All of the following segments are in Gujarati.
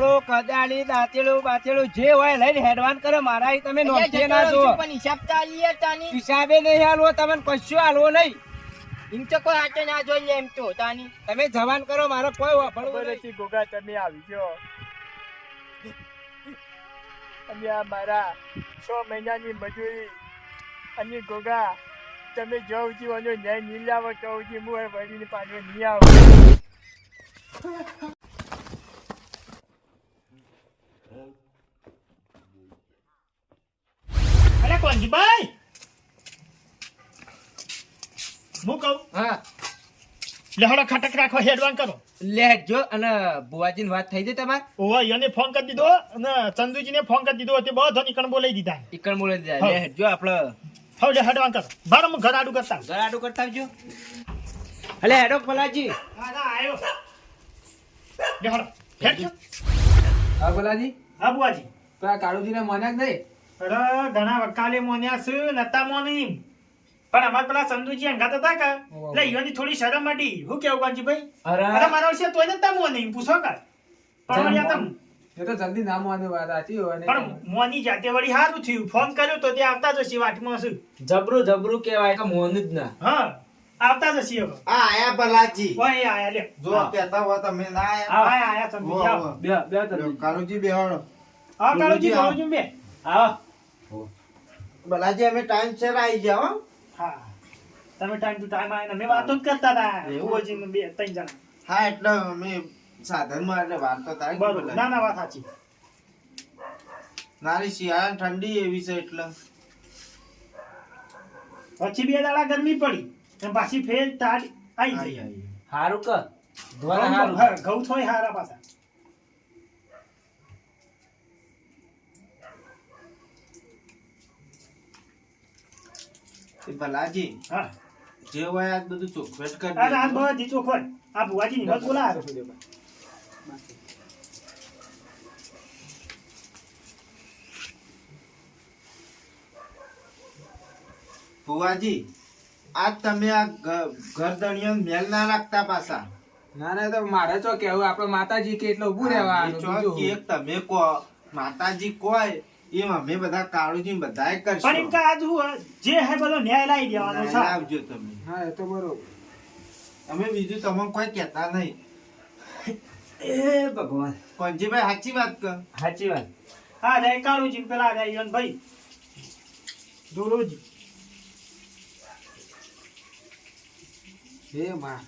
વાવડો કદાળી દાંતેલું બાતેલું જે હોય લઈને હેડવાન કરે. મારા તમે નોંધે ના જો પણ હિસાબ તો આલીએ તાની. હિસાબે નહીં હાલવો તમને કશું હાલવો નહીં. એમ તો કોઈ હાથે ના જોઈ લે એમ તો તાની. તમે જવાન કરો મારો કોઈ વાપરવું નથી ગોગા તમે આવી ગયો. અને આ મારા છ મહિનાની મજૂરી. અને ગોગા તમે જવું ઉજી વાનો ન્યાય નહીં લાવો તો ઉજી હું વળીને પાછો નહીં આવું. અરે કોંજીભાઈ હું કહું હા લેહડો ખટક રાખો હેડવાન કરો લેજો અને બુવાજીની વાત થઈ જાય તમારે ઓવા એને ફોન કરી દીધો અને ચંદુજીને ફોન કરી દીધો તે બધો નીકળ બોલાવી દીધા ઈકણ બોલે હા. લેજો આપણે હવે લે હેડવાન કરો બાર હું ઘર આડું કરતા ઘર આડું કરતા આવજો અલે હેડો પલાજી હા ના આવ્યો લેહડો હેડજો હા બોલાજી હા બુવાજી તો આ કાળુજીને મને જ નહીં અરે ઘણા વકાલે મોન્યા છે નતા મોની. પણ અમાર પેલા ચંદુજી અંગાત હતા કે ઓહો. એટલે ઈવાની થોડી શરમ મટી હું કેવું કાંજીભાઈ અરે. અરે મારા વિશે તોય નતા મોની પૂછો કા પણ વળી તમ એ તો જલ્દી ના મોની વાત સાચી હોય ને પણ મોની જાતે વળી સારું થયું. ફોન કર્યો તો તે આવતા જશે વાટમાં છે જબરું જબરું કહેવાય કે મોન જ ના. હા આવતા જશે હવે. આ આયા ભલાજી. ઓય આયા લે. જો કહેતા હોય તમે ના આયા. આયા આયા તમે બે બે લો, કાળુજી બેહાડો. હા કાળુજી કાળુજી બે. આવો. ભલાજી અમે ટાઈમ સર આવી જાવ હો. હા. તમે ટાઈમ ટુ ટાઈમ આવીને અમે વાતો જ કરતા હતા. એવું? ઓજીને બે ત્રણ જણા. હા એટલે અમે સાધનમાં એટલે વાર તો થાય ને બરોબર. ના ના વાત સાચી. નારી શિયાળા ઠંડી એવી છે એટલે. પછી બે દાડા ગરમી પડી અને પાછી ફેર તાર આવી આઈ, ગઈ. હારું કર. ઘઉં થોય હારા પાછા. ભલાજી હા. જે હોય આજ બધું ચોખવટ કરી અરે આ બધી ચોખવટ. આ ભુવાજી નિમત બોલા ભુવાજી આજ તમે આ ઘર દણિયો મેલ ના રાખતા પાછા. ના ના તો મારે ચો કેવું આપડે માતાજી કે એટલે ઉભું રહેવાનું ચો કે તમે કહો. માતાજી કોઈ એમ અમે બધા કાળુજી બધાએ કરશે. પણ એમ આજ હું જે હે બધો ન્યાય લાવી દેવાનો છે. આવજો તમે. હા એ તો બરોબર. અમે બીજું તમને કોઈ કહેતા નહીં. એ ભગવાન. પંજીભાઈ સાચી વાત કર સાચી વાત. હા રે કાળુજી પેલા રે ભાઈ દોરોજી. હે માં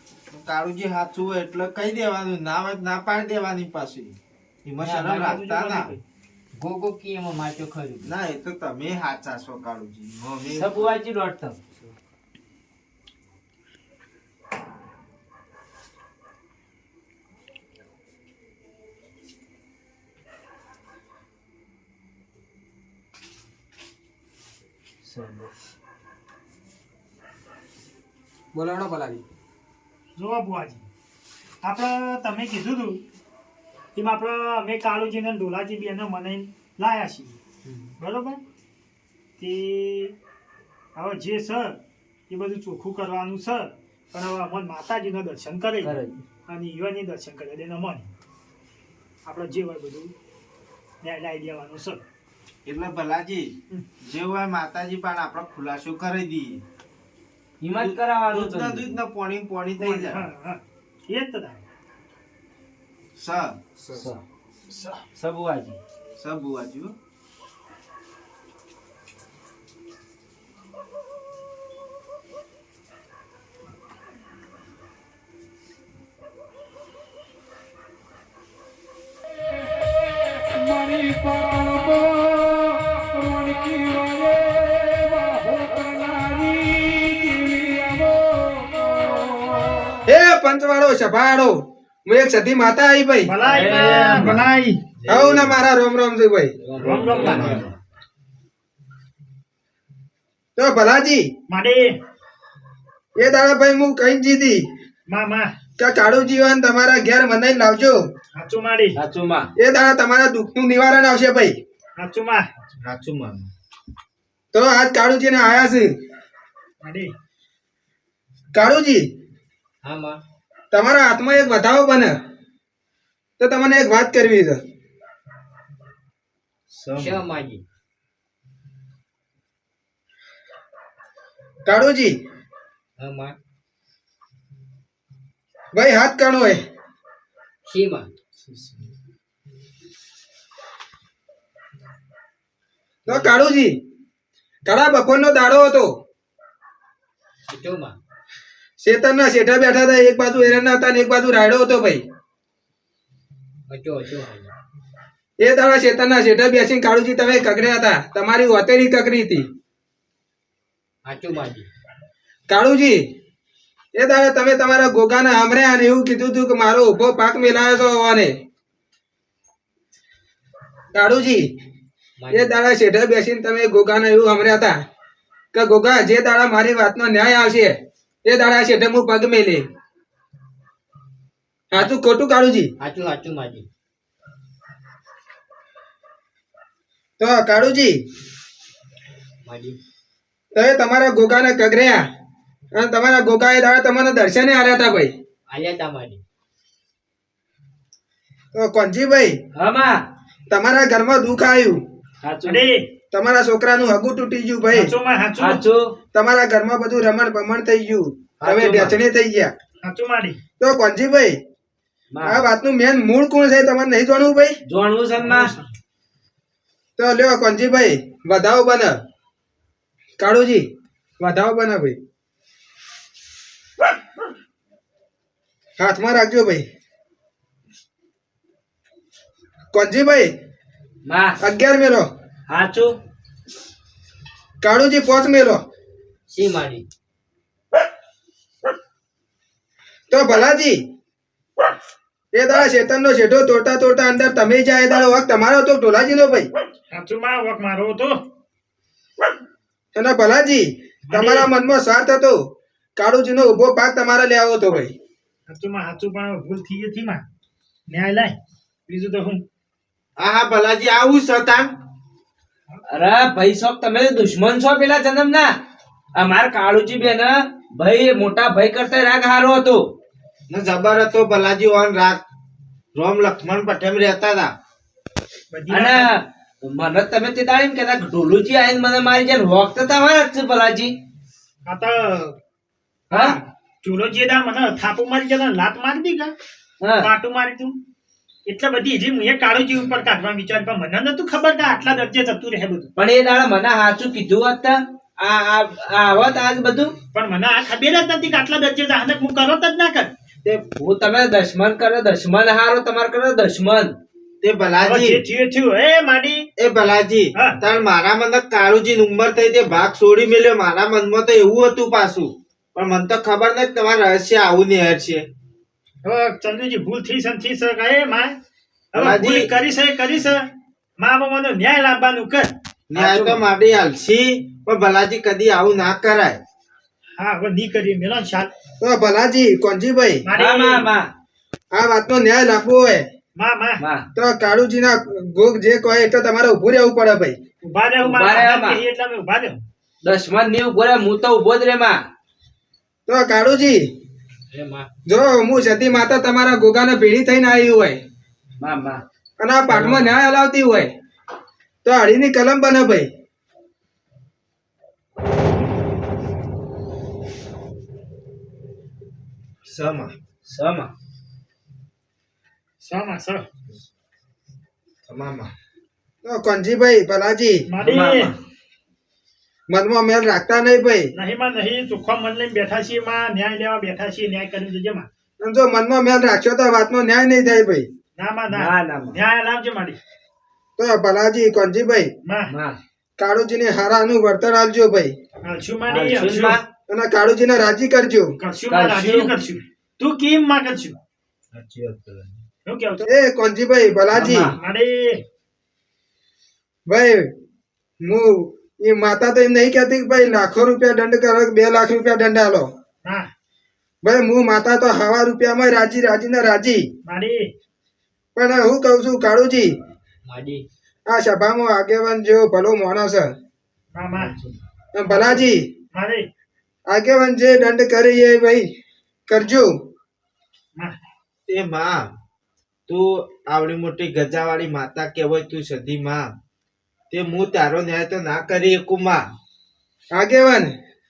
કાળુજી સાચું હોય એટલે કહી દેવાનું ના હોય ના પાડી દેવાની પાછી. એમાં શરમ રાખતા ના. ગોગો કી એમાં માચો ખરું ના એ તો તમે હાચા છો કાળુજી. અમે સબુવાજી દોઢ તો બોલાવડો બોલાજી જોવા બુઆજી. આપણે તમે કીધું તું એમ આપણે અમે કાળુજી ને ડોલાજી બેને મને લાયા છીએ. બરોબર? તે હવે જે છે એ બધું ચોખ્ખું કરવાનું છે. પણ હવે અમને માતાજીના દર્શન કરે. અને ઈવાની દર્શન કરે એને મન આપણે જે હોય બધું લાવી દેવાનું છે. એટલે ભલાજી જે હોય માતાજી પણ આપણે ખુલાસો કરી દઈએ. હિંમત કરાવવાનું દૂધ ના પોણી પોણી થઈ જાય. એ જ તો સ વાજ્યું સબ. બુવાજી હો. એ પંચવાળો સભાડો હું એક સતી માતા આવી ભાઈ. ભલાઈ ભલાઈ. આવું ને મારા રોમ રોમ છે ભાઈ. રમ રમ તો ભલાજી માડે એ દાડા ભાઈ હું કઈ જીધી માં માં. કે કાળુજી હોય તમારા ઘેર મને લાવજો. હાચું માડી સાચું માં. એ દાડા તમારા દુઃખનું નિવારણ આવશે ભાઈ. માં. સાચું તો આજ કાળુજીને આયા છે. માડી કાળુજી હા માં. તમારા હાથમાં એક વધાવો બને. તો તમને એક વાત કરવી છે. કાળુજી. ભાઈ હાથ કાણો હોય તો કાળુજી કાળા બપોરનો દાડો હતો. શેતરના શેઠા બેઠા હતા એક બાજુ એરણના હતા ને એક બાજુ રાયડો હતો ભાઈ. એ દાડા શેતરના શેઠા બેસીને કાળુજી તમે કકડ્યા હતા. તમારી હોતેરી કકરી હતી. કાળુજી એ દાડા તમે તમારા ગોગાને સાંભળ્યા અને એવું કીધું હતું કે મારો ઊભો પાક મેલાયો છો હોવાને. કાળુજી એ દાડા શેઠા બેસીને તમે ગોગાને એવું સાંભળ્યા હતા કે ગોગા જે દાડા મારી વાતનો ન્યાય આવશે એ દાડા શેઠે હું પગ મેલે. સાચું ખોટું કાળુજી? સાચું સાચું માજી. તો કાળુજી માજી. તો તમારા ગોકાને કગર્યા. અને તમારા ગોકાએ દાડા તમને દર્શને આવ્યા હતા ભાઈ. આલ્યા હતા માજી. તો કોનજીભાઈ હમા તમારા ઘરમાં દુઃખ આવ્યું. સાચું તમારા છોકરાનું હગું તૂટી ગયું ભાઈ. તમારા ઘરમાં બધું રમણ ભમણ થઈ ગયું. હવે હાચું થઈ ગયા. તો કોનજીભાઈ આ વાતનું મેન મૂળ કોણ છે તમારે નહીં જાણવું ભાઈ? જોણવું છે તો લ્યો કોનજીભાઈ વધાવો બને. કાળુજી વધાવો બને ભાઈ. હાથમાં રાખજો ભાઈ. કોનજીભાઈ અગિયાર મેલો સાચું કાળુજી પોચ મેલો. સી માજી તો ભલાજી એ દાડા શેતનનો શેઠો તોડતા તોડતા અંદર તમે જાય દાડો વખત તમારો તો ઢોલાજીનો ભાઈ. સાચું માં વક મારો હતો. અને ભલાજી તમારા મનમાં સ્વાર્થ હતો. કાળુજીનો ઊભો પાક તમારે લેવો હતો ભાઈ. સાચું માં સાચું પણ ભૂલ થઈ ગઈ હતી માં. ન્યાય લાય. બીજું તો હું હા હા ભલાજી આવું સતા અરે ભાઈ સાહેબ તમે દુશ્મન છો પેલા જન્મના. અમાર કાળુજી બેન ભાઈ મોટા ભાઈ કરતા રાગ હારો હતો. ને જબર હતો ભલાજી ઓન રાગ. રોમ લક્ષ્મણ પટેમ રહેતા હતા અને મને તમે તે દાડી કેતા ઢોલુજી આવીને મને મારી જેમ વખત હતા હોય જ છે ભલાજી. આ તો હા? ચૂરો જે દા મને થાપો મારી જતા લાત મારી દી કા હા. પાટું મારી તું એટલે બધી હજી હું એ કાળુજી ઉપર કાઢવા વિચાર પણ મને નતું ખબર કે આટલા દરજ્જે જતું રહે બધું પણ એ દાડા મને સાચું કીધું હોત આવત આજ બધું? પણ મને આ ખબર જ નથી કે આટલા દરજ્જે જહાનક હું કરો જ ના કર. તે હું તમે દશમન કરો દશમન હારો તમારે કરો દશમન. તે ભલાજી. જે થયું એ થયું એ માડી? એ ભલાજી હા. તાર મારા મને કાળુજી ઉંમર થઈ તે ભાગ છોડી મેલ્યો મારા મનમાં તો એવું હતું પાછું. પણ મને તો ખબર નથી તમારા રહસ્ય આવું ને છે. હવે ચંદુજી ભૂલ થઈ છે થઈ છે કે માં હવે ભૂલ કરી છે કરી છે. માં બાબાનો ન્યાય લાવવાનું કર. ન્યાય તો મારી આલસી પણ ભલાજી કદી આવું ના કરાય. હા હવે ની કરી મેલો શાલ. તો ભલાજી કોનજીભાઈ હા માં મારી માં. આ વાતનો ન્યાય લાવવો હોય. માં માં. માં. તો કાળુજીના ગોગ જે કહે તો તમારે ઉભું રહેવું પડે ભાઈ. ઊભા રહેવું ઊભા માં. એટલે અમે ઊભા રહે. દશમનની હું તો ઊભો જ રે માં. તો કાળુજી માં જો હું સતી માતા તમારા ગોગાને ભેળી થઈને આવી હોય. અને આ પાઠમાં ન્યાય હલાવતી હોય. તો અડીની કલમ બને ભાઈ. સમા. સમા. સામા કોનજીભાઈ. મનમાં મેલ રાખતા નહીં ભાઈ. નહીં માં નહીં ચોખ્ખા મન લઈને બેઠા છીએ માં ન્યાય લેવા બેઠા છીએ ન્યાય કરી દેજે માં. અને જો મનમાં મેલ રાખ્યો તો વાતનો ન્યાય નહીં થાય ભાઈ. ના માં ના. ના ના ન્યાય લાવજે માડી તો ભલાજી કોનજીભાઈ માં. માં કાળુજીને હારાનું વર્તન આલજો ભાઈ. અને કાળુજી કાળુજીને રાજી કરજો. કરશું માં કરશું. રાજી કરશું. તું કેમ માં કરશું? શું કેવું તું? એ કોનજીભાઈ ભલાજી. આમાં. ભાઈ હું એ માતા તો એમ નહીં કહેતી કે ભાઈ લાખો રૂપિયા દંડ કરો બે લાખ રૂપિયા દંડ આલો. ભાઈ હું માતા તો હવા રૂપિયામાં રાજી રાજી. ને રાજી પણ હું કહું છું કાળુજી આ સભામાં આગેવાન જેવો ભલો માણસ ભલાજી આગેવાન જે દંડ કરી એ ભાઈ કરજો. એ માં તું આવડી મોટી ગજાવાળી માતા કહેવાય તું સધી માં. તે હું તારો ન્યાય તો ના કરી શકું માં. આગેવાન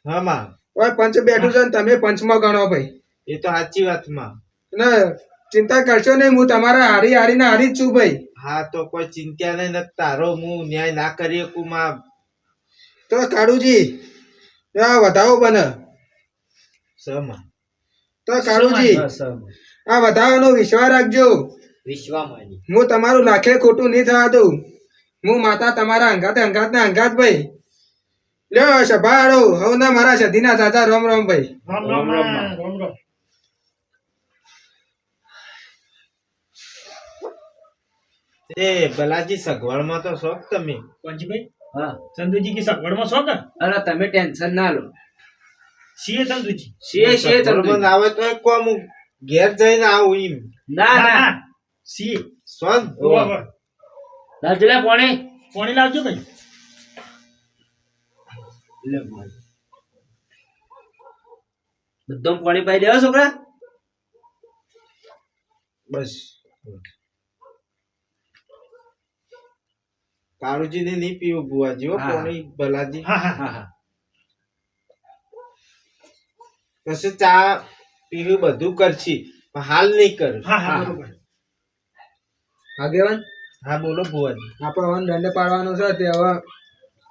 હા માં. ઓય પંચ બેઠું છે ને તમે પંચમાં ગણો ભાઈ. એ તો સાચી વાતમાં. ના ચિંતા કરશો નહીં હું તમારા હારી હારીને હારી જ છું ભાઈ. હા તો કોઈ ચિંતા નહીં તારો હું ન્યાય ના કરી શકું માં. તો કાળુજી આ વધાવો બને. સ માં. તો કાળુજી. આ વધાવાનો વિશ્વાસ રાખજો. વિશ્વા માડી હું તમારું લાખે ખોટું નહીં થવા દઉં. હું માતા તમારા અંગાતે અંગાત ને અંગાત ભાઈ. લ્યો સભાડો હવે ના મારા સધીના દાદા રોમ રોમ ભાઈ. રોમ રોમ રોમ રોમ. એ ભલાજી સગવડમાં તો શોખ તમે. પંચભાઈ? હા. ચંદુજી કી સગવડમાં છો કે અરે તમે ટેન્શન ના લો. CA Chanduji? CA CA Chanduji. આવે તો કોમ હું ઘેર જઈને આવું એમ. ના ના. છીએ સોન ઓવા. ઓવા. લાવજો લે પાણી. પાણી લાવજો ભાઈ. લે પાણી. બધું પાણી પાઈ દેવા છોકરા? બસ. કાળુજી ને નહીં પીવું બુવાજી હો પોણી ભલાજી. હા હા હા. હા પછી ચા પીવું બધું કરશી હાલ નહીં કર. હા હા હા. આગેવાન હા બોલો ભુવન. આપણે હવે દંડ પાડવાનો છે તે હવે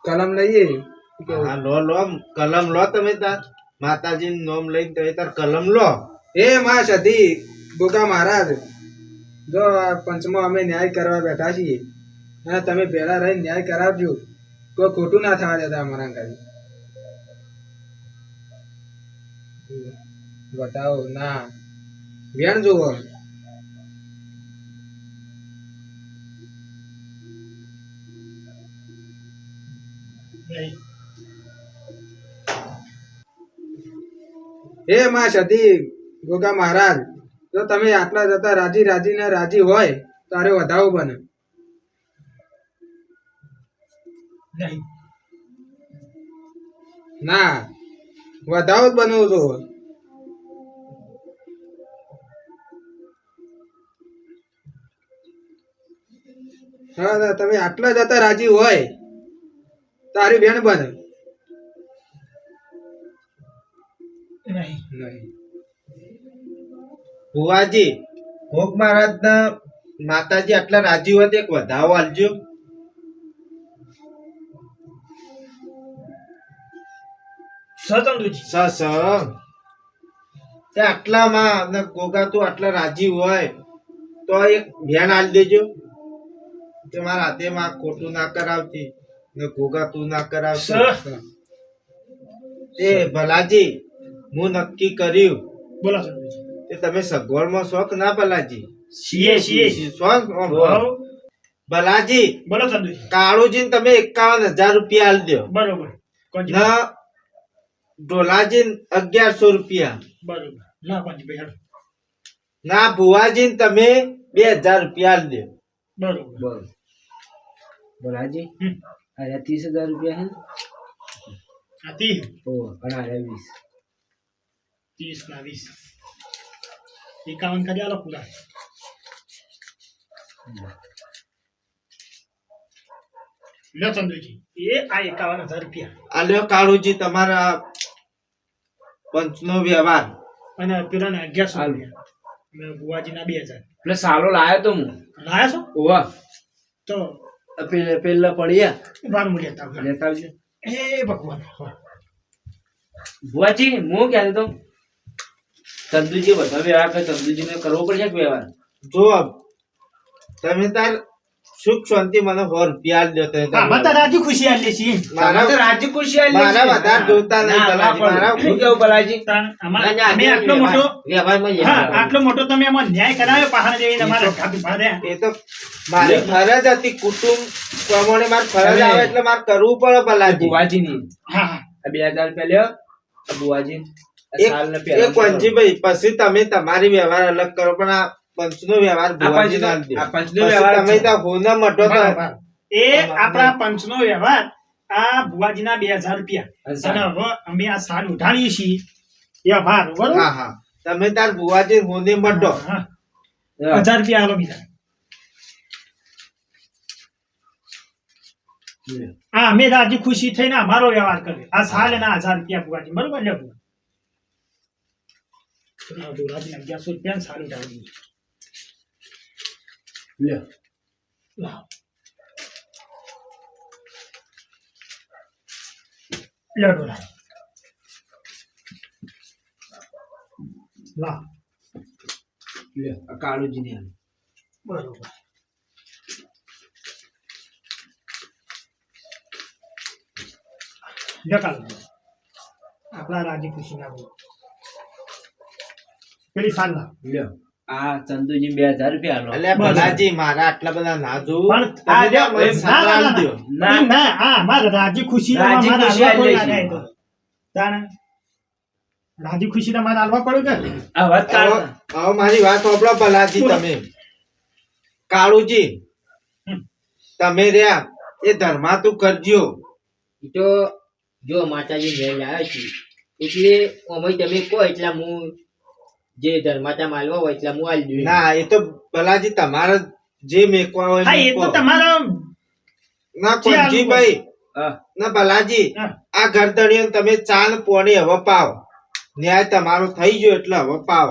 કલમ લઈએ. હા લો લો કલમ લો તમે તાર. માતાજી નોમ લઈને તમે તાર કલમ લો. એ માં સધી ગોગા મહારાજ. જો પંચમો અમે ન્યાય કરવા બેઠા છીએ અને તમે ભેળા રહીને ન્યાય કરાવજો. કોઈ ખોટું ના થવા દેતા અમારા ઘરે બતાવો ના. વેણ જુઓ હે માં સતી ગોગા મહારાજ જો તમે આટલા જતા રાજી રાજી ને રાજી હોય તારે વધાવો બને. ના વધાવો જ બનવું છો. હા તમે આટલા જતા રાજી હોય તારી બેન બને. નહીં. નહીં. બુવાજી ભોગ મહારાજ ના માતાજી આટલા રાજી હોય તો એક વધાવો આલજો. સ ચંદુજી. સ સ. તે આટલામાં ગોગા તું આટલા રાજી હોય તો એક બેન આલ દેજો. તે મારા હાથે માં ખોટું ના કરાવતી. ગોગા તું ના સ એ ભલાજી હું નક્કી કર્યું. બોલો કે તમે સગવડમાં શોખ ના ભલાજી? CA CA. શોખ ભલાજી બોલો કાળુજી તમે એકાવન હજાર રૂપિયા આલ દો બરોબર. કોણજી? ના ઢોલાજી અગિયારસો રૂપિયા. બરોબર. ના હેડો. ના ભુવાજી તમે બે હજાર રૂપિયા આલ દો બરોબર. હમ. અરે ત્રીસ હજાર રૂપિયા હે તી હે ઓ અને અરે વીસ ત્રીસ ના વીસ એકાવન કરી આલો પૂરા લો ચંદુજી એ આ એકાવન હજાર રૂપિયા આ લ્યો કાળુજી તમારા પંચનો વ્યવહાર અને પેલા ને અગિયારસો. રૂપિયા. અને બુવાજી ના બે હજાર. એટલે સાલો લાયો તો હું. લાયા છો? ઓવા તો પેલે પેલા પડ્યા બાર મૂલ્ય તાવ લેતા આવજો. એ ભગવાન. ભુવાજી હું ક્યારે તો? ચંદુજી બધા વ્યવહાર કરે. ચંદુજી ને કરવો પડશે વ્યવહાર? જો તમે તાર સુખ શાંતિ મને સો રૂપિયા દેતો તાર રાજી ખુશી આલી છીએ મારા તો રાજી ખુશી આલી મારા છે. વધારે જોતા નહીં. મારા- શું કેવું ના, અમે આટલો મોટો હા આટલો મોટો તમે એમાં ન્યાય કરાવ્યો પહાડ જઈને મારા. એ તો મારી ફરજ હતી કુટુંબ પ્રમાણે મારે ફરજ આવે એટલે મારે કરવું પડે ભલાજી. ભુવાજીની હા હા. આ બે હજાર રૂપિયા લ્યો. બુવાજી. ભુવાજી એક સાલના એક વંજીભાઈ પછી તમે તમારી વ્યવહાર અલગ કરો પણ આ પંચનો વ્યવહાર ના. આ પંચનો વ્યવહાર તમે. હોના મટો તો એ આપણા પંચનો વ્યવહાર. આ ભુવાજીના બે હજાર રૂપિયા. અને હવે અમે આ સાલ ઉઠાણીએ છીએ. વ્યવહાર બરોબર? હા હા. તમે તાર ભુવાજી હોને મટો. હજાર રૂપિયા આલો બીજા. હા અમે રાજી ખુશી થઈને અમારો વ્યવહાર કર્યો. આ સાલ એના હજાર રૂપિયા ભુવાજી. બરોબર લે ભુવા. અગિયારસો રૂપિયા સારું જાવું લ્યો લાવ લે ડોલા લાવ લ્યો આ કાળુજી ને બરોબર લે કાળુ આપણા રાજી ખુશી ના બોલ પેલી સાલ લાવ લ્યો આ ચંદુજી બે હજાર રૂપિયા આલો. એટલે ભલાજી મારા આટલા બધા નાજુ. પણ ના, ના, ના. ના. ના હા મારે રાજી ખુશી રાજી ખુશી રાજી ખુશી તમારે હાલવા પડ્યું કે? આ વાત હવે મારી વાત સાંભળો ભલાજી તમે. કાળુજી તમે રહ્યા. એ ધર્મા તું કરજો. તો જો માતાજી મેળ લાવ્યો છે. એટલે અમે તમે કહો એટલે હું જે ધર્માતા માલવા હોય એટલે હું આલી દઉં ના એ તો ભલાજી તમારે જે મેકવા હોય હા એ તો. તમારા ના જે ભાઈ ના ભલાજી આ ગરદણીઓ તમે ચાલ પોણી હવે પાવ. ન્યાય તમારો થઈ ગયો એટલે હવે પાવ.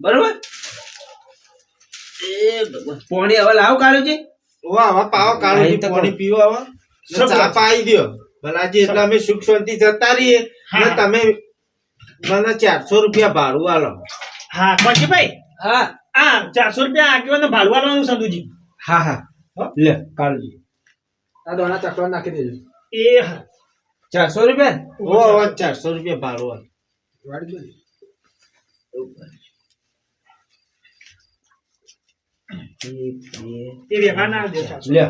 બરોબર. પોણી હવે લાવ કાળુજી. પાવો કાળુજી પોણી પીવો હવે. ચા. પાઈ દ્યો. ભલાજી એટલે અમે સુખ શાંતિ જતા રહીએ ને તમે મને ચારસો રૂપિયા ભાડું આલો. હા પછી ભાઈ? હા. આ ચારસો રૂપિયા આગેવાને ભાડું આલવાનું સંધુજી? હા હા. લે કાળુજી આ દોણા ચકડો નાખી દેજો. એ હા. ચારસો રૂપિયા? ઓ ચારસો. રૂપિયા ભાડું આલો. એ વ્યવહાર ના દે લે.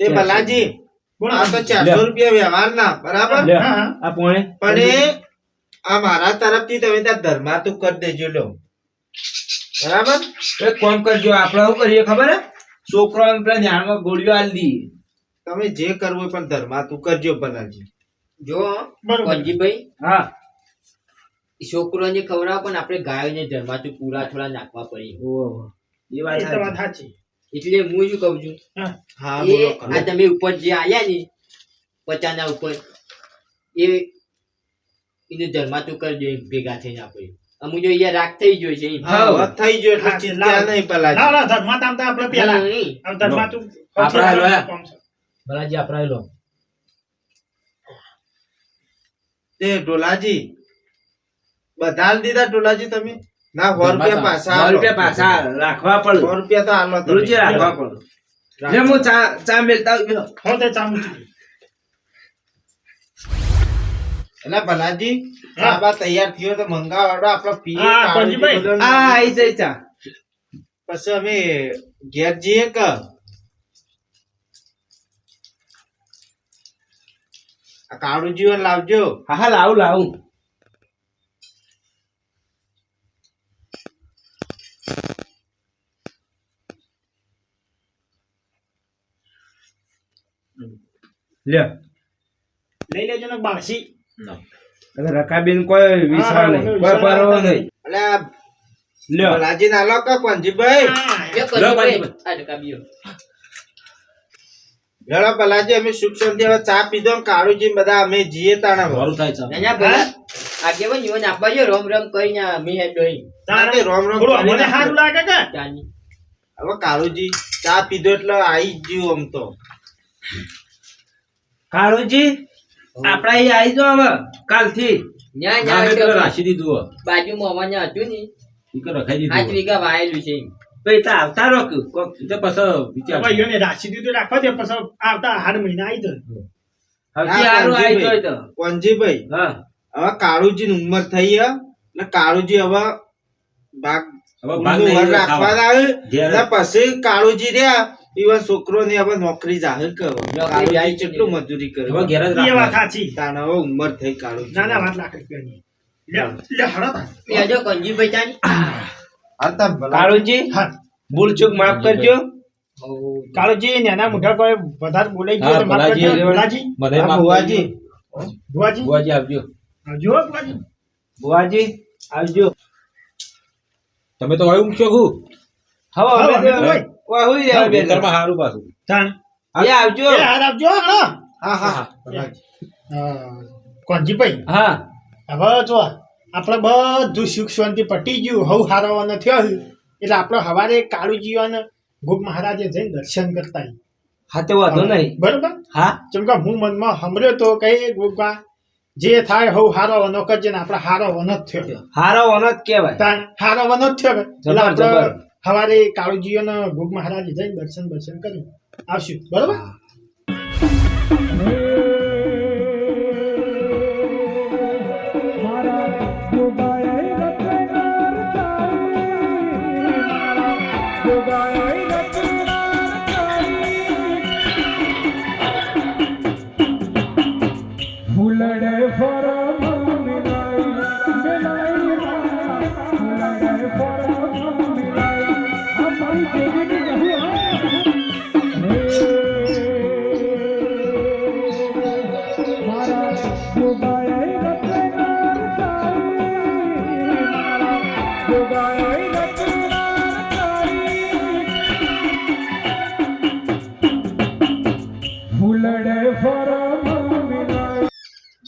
તે ભલાજી આ તો ચારસો રૂપિયા વ્યવહાર ના બરાબર? લે હા, હા. આ પોણી. પણ આ મારા તરફથી તમે ત્યાં ધર્મા કરી દેજો લો બરાબર? એક કામ કરજો? આપણે શું કરીએ ખબર હે? છોકરાઓને પેલા ન્યાણમાં ગોળીઓ આલી દઈએ તમે જે કરવું પણ ધર્મા તું કરજો બનાજી જો. કોંજીભાઈ હા. ઈ છોકરોને ખવડાવો પણ આપણે ગાયોને ધર્માતું પૂરા થોડા નાખવા પડે. ઓહો. એ વાત એ વાત સાચી. એટલે હું શું કહું છું? હા. હા એ બોલો આ તમે ઉપર જે આયા ને પચાના ઉપર એ એને ધર્માતું કરી દો ભેગા થઈને આપણે. અમુ જો અહીંયા રાખ થઈ ગયો છે હા થઈ ગયો એટલે ચિંતા નહીં પેલા ના ના ધર્મા તામ તો આપણે પેલા. આમ ધર્મા તું આપણા. બરાજી આપણા લો તે ઢોલાજી બધા દીધા ઢોલાજી તમે? ના સો રૂપિયા પાછા. રૂપિયા પાછા રાખવા પડે. સો રૂપિયા તો આલો રોજે રાખવા પડે. લે હું ચા ચા મેલતા હું તે ચા. એટલે ભલાજી બાબા તૈયાર થયો તો મંગાવાડો આપડે પીએ હા. આઈ જાય ચા. પછી અમે ઘેર જઈએ કે? આ કાળુજી લાવજો. હા હા લાવું લાવું. લે. લઈ લેજો ને હવે રકાબેન કોઈ વિશ્વાસ નહીં. કોઈ પરવો નહીં. લ્યો. લાજી ના લો કે પંજીભાઈ. હેડો ભલાજી અમે સુખ શાંતિ હવે ચા પીધો કાળુજી બધા અમે જીએ તાણા મારું થાય ચા. નાના ભલા. આગેવાન જીવન આપવા જો રોમ રોમ કરીને અમે હે ડોઈ તારે રોમ રોમ થોડું મને સારું લાગે કે? હવે કાળુજી ચા પીધો એટલે આઈ જ જ્યું આમ તો. કાળુજી આપડા આવી જાવ હવે કાલથી. રાશી દીધું. બાજુમાં અમારે હતું ને. રખાઈ દીધું આજ વીઘા વાયેલું છે એમ. આવતા રોક કોક તો પછી વિચાર ભાઈઓને રાખી દીધું રાખવા દે પછી આવતા હાડ મહિના આવી જાય. હવે હારું આવી જાય તો. પંજીભાઈ હા. હવે કાળુજી ની ઉંમર થઈ હે ને કાળુજી હવે ભાગ હવે ભાગ રાખવાના આવે. પછી કાળુજી રહ્યા ઈવન છોકરો ને હવે નોકરી જાહેર કરો. કેટલું મજૂરી કરો? ઘેર જ એ વાત સાચી. તાણ હવે ઉંમર થઈ કાઢો ના ના વાત લાખ રૂપિયાની લે હાલતા કાળુજી ભૂલ ચૂક માફ કરજો. કાળુજી નાના મોટા કોઈ વધારે બોલાઈ ગયો તો માફ કરજો. ભલાજી. ભુવાજી. ભુવાજી. બુવાજી આવજો. આવજો ભુવાજી. બુવાજી આવજો. તમે તો આવ્યું છો હું? હવે હવે અમે અમે તો તો હોય. ઓય હુઈ રહ્યા બે ખેતરમાં હારું પાછું. તાણ એ આવજો. એ હાર આપજો હણો હા હા હા. કોંજીભાઈ હા હવે જો આપણે બધું સુખ શાંતિ પટી ગયું હવ હારવાનો થયો એટલે આપણે હવારે કાળુજી અને ગોપ મહારાજે જઈને દર્શન કરતા હા તો વાંધો નહીં. બરોબર? હા. ચમ કે હું મનમાં સાંભળ્યો તો કઈ ગોપા જે થાય હવ હારો વનો કરજે ને આપણે હારો વનો જ થયો. હારો વનો જ કહેવાય. હારો વનો જ થયો. એટલે આપણે જબર. હવારે ભોગ મહારાજ જઈને દર્શન દર્શન કર્યું. આવશું. બરોબર?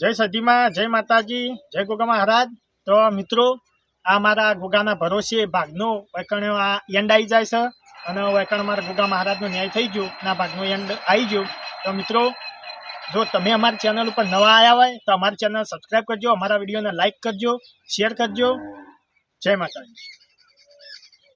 જય સદીમાં જય માતાજી, જય ગોગા મહારાજ. તો મિત્રો, આ મારા ગોગાના ભરોસે ભાગનો વૈકણ્યો આ એન્ડ આવી જાય છે અને વૈકણ મારા ગોગા મહારાજનો ન્યાય થઈ ગયો અને આ ભાગનો એન્ડ આવી ગયો. તો મિત્રો, જો તમે અમારી ચેનલ ઉપર નવા આવ્યા હોય, તો અમારી ચેનલ સબસ્ક્રાઈબ કરજો, અમારા વિડીયોને લાઈક કરજો શેર કરજો. જય માતાજી.